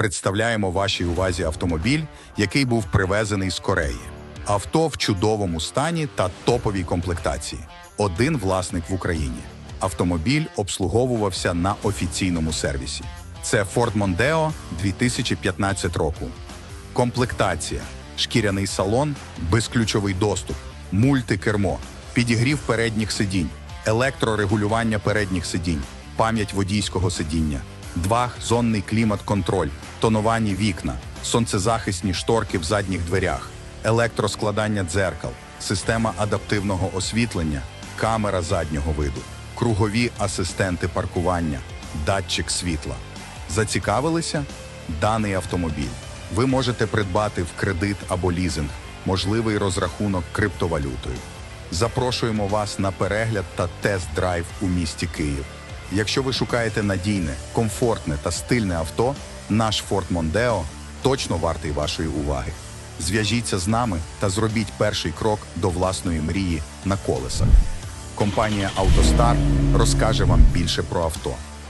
Представляємо вашій увазі автомобіль, який був привезений з Кореї. Авто в чудовому стані та топовій комплектації. Один власник в Україні. Автомобіль обслуговувався на офіційному сервісі. Це Ford Mondeo 2015 року. Комплектація, шкіряний салон, безключовий доступ, мультикермо, підігрів передніх сидінь, електрорегулювання передніх сидінь, пам'ять водійського сидіння, двохзонний клімат-контроль, тоновані вікна, сонцезахисні шторки в задніх дверях, електроскладання дзеркал, система адаптивного освітлення, камера заднього виду, кругові асистенти паркування, датчик світла. Зацікавилися? Даний автомобіль ви можете придбати в кредит або лізинг, можливий розрахунок криптовалютою. Запрошуємо вас на перегляд та тест-драйв у місті Київ. Якщо ви шукаєте надійне, комфортне та стильне авто, наш Ford Mondeo точно вартий вашої уваги. Зв'яжіться з нами та зробіть перший крок до власної мрії на колесах. Компанія «АвтоСтар» розкаже вам більше про авто.